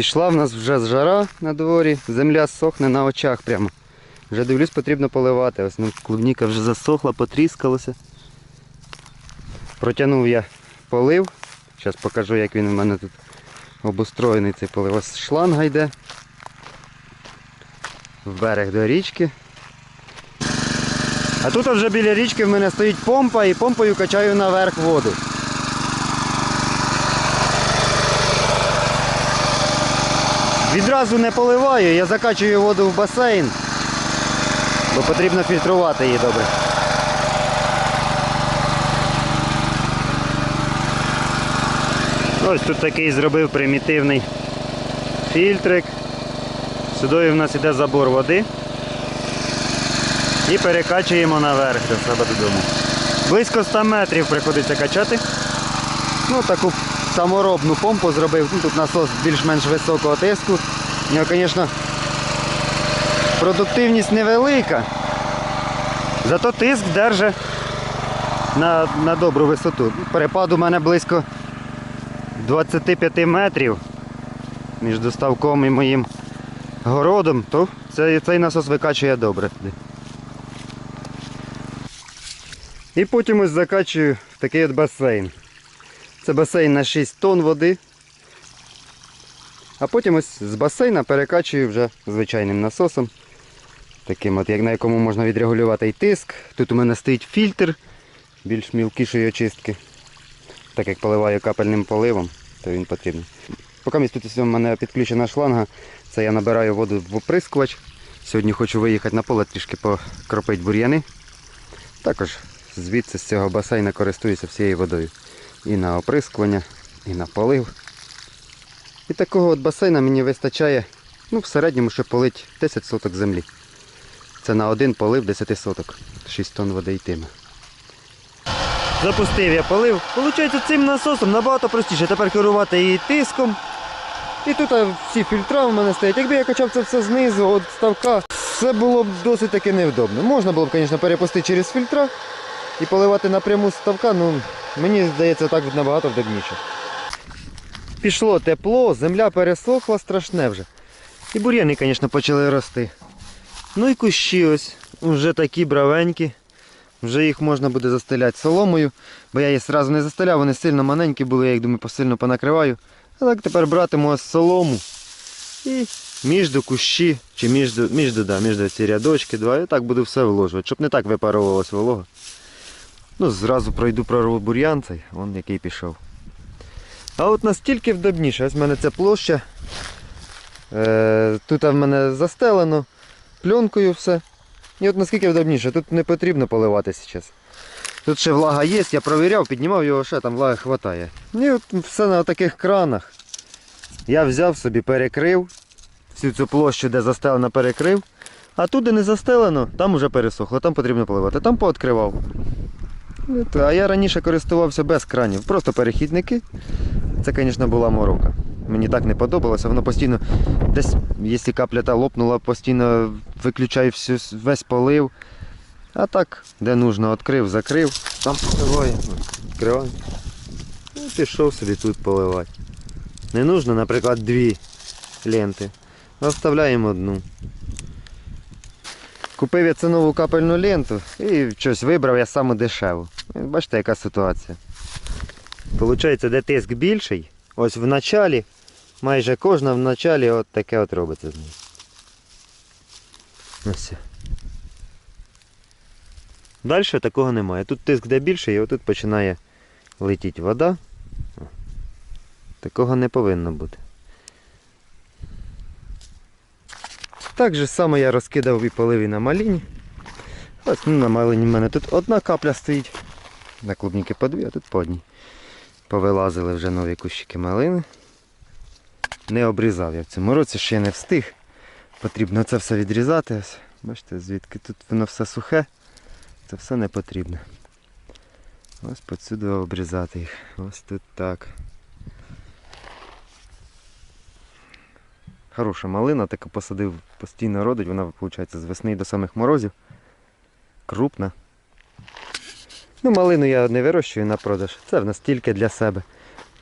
Пішла в нас вже жара на дворі, земля сохне на очах прямо. Вже дивлюсь, потрібно поливати. Ось ну, клубніка вже засохла, потріскалася. Протягнув я полив. Зараз покажу, як він у мене тут обустроєний цей полив. Ось шланга йде. В берег до річки. А тут вже біля річки в мене стоїть помпа і помпою качаю наверх воду. Відразу не поливаю, я закачую воду в басейн, бо потрібно фільтрувати її добре. Ось тут такий зробив примітивний фільтрик. Сюди в нас іде забор води. І перекачуємо наверх до себе додому. Близько 100 метрів приходиться качати. Ну, таку саморобну помпу зробив. Ну, тут насос більш-менш високого тиску. У нього, звісно, продуктивність невелика. Зато тиск держить на, на добру висоту. Перепад у мене близько 25 метрів між доставком і моїм городом, то цей, цей насос викачує добре. І потім ось закачую в такий от басейн. Це басейн на 6 тонн води. А потім ось з басейна перекачую вже звичайним насосом. Таким от, як на якому можна відрегулювати і тиск. Тут у мене стоїть фільтр більш мілкішої очистки. Так як поливаю капельним поливом, то він потрібен. Поки місць тут у мене підключена шланга, це я набираю воду в оприскувач. Сьогодні хочу виїхати на поле трішки покропити бур'яни. Також звідси з цього басейна користуюся всією водою. І на оприскування, і на полив. І такого от басейна мені вистачає ну, в середньому, щоб полить 10 соток землі. Це на один полив 10 соток. 6 тонн води йтиме. Запустив я полив. Получається цим насосом набагато простіше. Тепер керувати і тиском. І тут всі фільтра в мене стоять. Якби я качав це все знизу, від ставка, це було б досить таки невдобно. Можна було б, звісно, перепустити через фільтра і поливати напряму з ставка, ну мені здається так набагато вдобніше. Пішло тепло, земля пересохла страшне вже. І бур'яни, звісно, почали рости. Ну і кущі ось вже такі бравенькі. Вже їх можна буде застеляти соломою, бо я їх одразу не застеляв, вони сильно маленькі були, я їх думаю, посильно понакриваю. А так тепер братиму солому і між до кущі, чи між, між, да, між ці рядочки два, і так буду все вложувати, щоб не так випаровувалась волога. Ну, зразу пройду прорву бур'ян цей, вон який пішов. А от настільки вдобніше, ось в мене ця площа. Е, тут в мене застелено пленкою все. І от наскільки вдобніше, тут не потрібно поливати зараз. Тут ще влага є, я провіряв, піднімав його, ще там влаги вистачає. І от все на таких кранах. Я взяв собі, перекрив всю цю площу, де застелено, перекрив. А тут, де не застелено, там вже пересохло, там потрібно поливати. Там пооткривав. А я раніше користувався без кранів, просто перехідники. Це, звісно, була морока. Мені так не подобалося, воно постійно десь, якщо капля та лопнула, постійно виключаю всю, весь полив. А так, де нужно, відкрив, закрив, там поливаю, відкриваю. І пішов собі тут поливати. Не нужно, наприклад, дві ленти. а Вставляємо одну. Купив я цю нову капельну ленту і щось вибрав я саму дешеву. Бачите, яка ситуація. Получається, де тиск більший, ось в началі, майже кожна в началі от таке от робиться з нею. Ось. Далі такого немає. Тут тиск де більший, і отут починає летіти вода. Такого не повинно бути. Так же само я розкидав і полив і на маліні. Ось ну, на малині в мене тут одна капля стоїть. На клубніки по дві, а тут по одній. Повилазили вже нові кущики малини. Не обрізав я в цьому році, ще не встиг. Потрібно це все відрізати. Бачите, звідки тут воно все сухе, це все не потрібно. Ось посюди обрізати їх. Ось тут так. Хороша малина, така посадив, постійно родить, вона виходить з весни до самих морозів. Крупна. Ну, малину я не вирощую на продаж. Це в нас тільки для себе.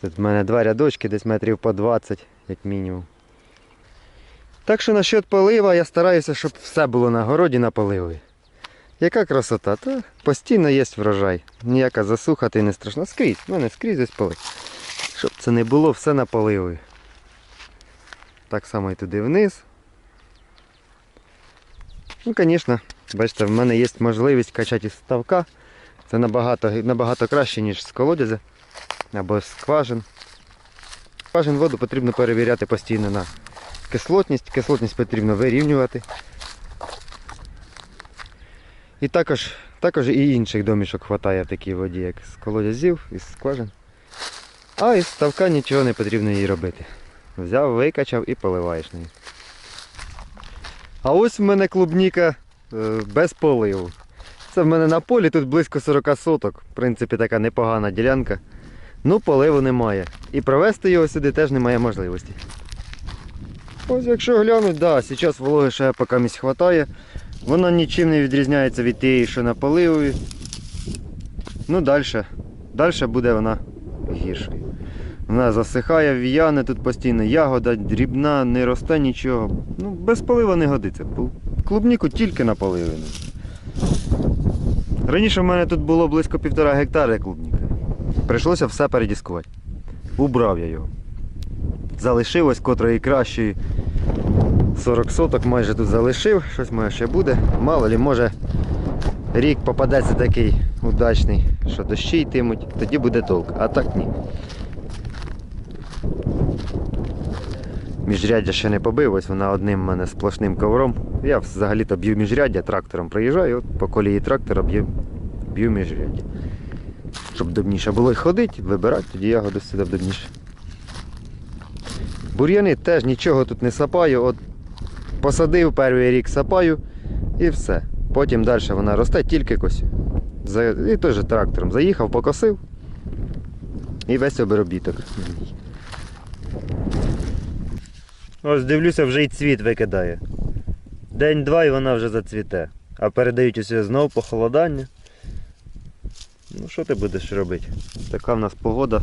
Тут в мене два рядочки, десь метрів по 20, як мінімум. Так що насчет полива я стараюся, щоб все було на городі на поливі. Яка красота, та постійно є врожай. Ніяка засуха ти не страшна. Скрізь, в мене скрізь ось полив. Щоб це не було, все на поливі. Так само і туди вниз. Ну, звісно, бачите, в мене є можливість качати із ставка. Це набагато, набагато краще, ніж з колодязя або з скважин. Скважин воду потрібно перевіряти постійно на кислотність. Кислотність потрібно вирівнювати. І також, також і інших домішок вистачає в такій воді, як з колодязів, із скважин. А із ставка нічого не потрібно їй робити. Взяв, викачав і поливаєш нею. А ось в мене клубніка е, без поливу. Це в мене на полі, тут близько 40 соток. В принципі, така непогана ділянка. Ну, поливу немає. І провести його сюди теж немає можливості. Ось якщо глянуть, да, зараз вологи ще поки місць хватає. Вона нічим не відрізняється від тієї, що на поливові. Ну, далі. Далі буде вона гіршою. Вона засихає, в'яне, тут постійно ягода, дрібна, не росте нічого. Ну, без полива не годиться. Клубніку тільки на поливи. Раніше в мене тут було близько півтора гектара клубніка. Прийшлося все передіскувати. Убрав я його. Залишилось котрої кращої. 40 соток майже тут залишив, щось моє ще буде. Мало лі, може рік попадеться такий удачний, що дощі йтимуть, тоді буде толк. А так ні. Міжряддя ще не побив, ось вона одним мене сплошним ковром. Я взагалі-то б'ю міжряддя, трактором приїжджаю, от по колії трактора б'ю, б'ю міжряддя. Щоб добніше було й ходити, вибирати, тоді ягоду сюди добніше. Бур'яни теж нічого тут не сапаю, от посадив перший рік сапаю і все. Потім далі вона росте, тільки косю. І теж трактором заїхав, покосив і весь обробіток. Ось дивлюся, вже і цвіт викидає. День-два і вона вже зацвіте. А передають усе знову похолодання. Ну що ти будеш робити? Така в нас погода.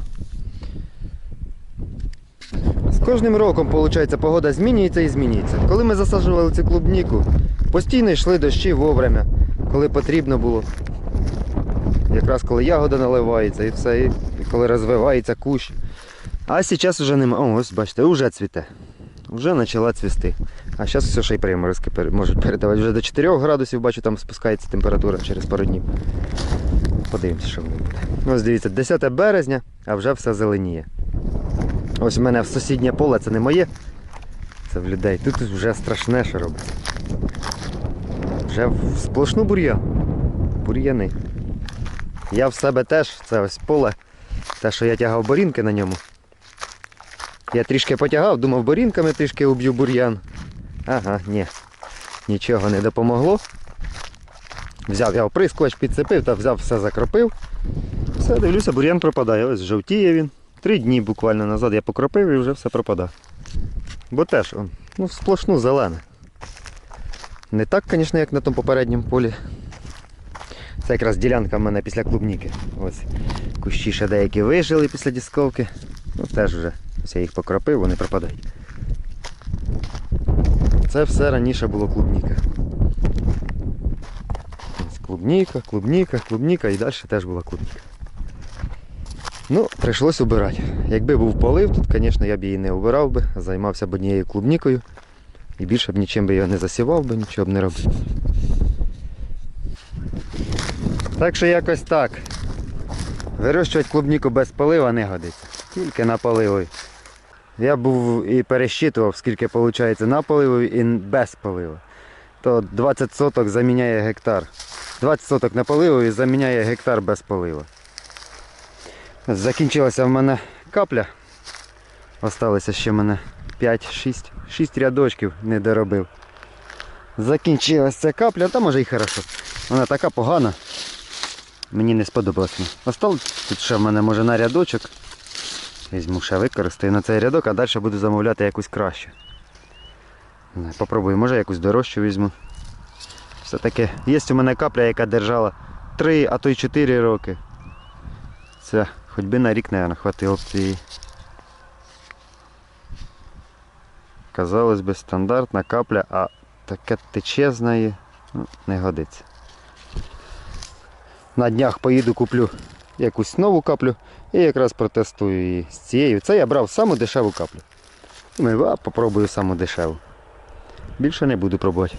З кожним роком, виходить, погода змінюється і змінюється. Коли ми засаджували цю клубніку, постійно йшли дощі вовремя, коли потрібно було. Якраз коли ягода наливається і все, і коли розвивається кущ. А зараз вже немає. О, ось бачите, вже цвіте. Вже почала цвісти. А зараз все ще й приморозки можуть передавати. Вже до 4 градусів, бачу, там спускається температура через пару днів. Подивимося, що воно буде. Ось дивіться, 10 березня, а вже все зеленіє. Ось у мене в сусіднє поле, це не моє. Це в людей. Тут вже страшне, що робиться. Вже в сплошну бур'ян. Бур'яни. Я в себе теж, це ось поле. Те, що я тягав борінки на ньому. Я трішки потягав, думав, борінками трішки уб'ю бур'ян. Ага, ні. Нічого не допомогло. Взяв я оприскувач, підцепив та взяв все закропив. Все, дивлюся, бур'ян пропадає. Ось жовтіє він. Три дні буквально назад я покропив і вже все пропадає. Бо теж, ну, сплошну зелене. Не так, звісно, як на тому попередньому полі. Це якраз ділянка в мене після клубніки. Ось кущі ще деякі вижили після дісковки. Ну теж вже. Ось я їх покропив, вони пропадають. Це все раніше було клубніка. Клубніка, клубніка, клубніка і далі теж була клубніка. Ну, прийшлось убирати. Якби був полив, тут, звісно, я б її не убирав би, займався б однією клубнікою. І більше б нічим би його не засівав би, нічого б не робив. Так що якось так. Вирощувати клубніку без полива не годиться. Тільки на поливі. Я був і пересчитував, скільки виходить на поливі і без полива. То 20 соток заміняє гектар. 20 соток на поливі заміняє гектар без полива. Закінчилася в мене капля. Осталося ще в мене 5-6 6 рядочків не доробив. Закінчилася ця капля, та може і хорошо. Вона така погана. Мені не сподобалось. Осталось тут ще в мене може на рядочок. Візьму ще використаю на цей рядок, а далі буду замовляти якусь кращу. Попробую, може якусь дорожчу візьму. Все-таки є у мене капля, яка держала 3, а то й 4 роки. Це хоч би на рік, мабуть, хватило б цієї. Казалось би, стандартна капля, а таке тече з неї ну, не годиться. На днях поїду куплю якусь нову каплю і якраз протестую її з цією. Це я брав саму дешеву каплю. І ми а, попробую саму дешеву. Більше не буду пробувати.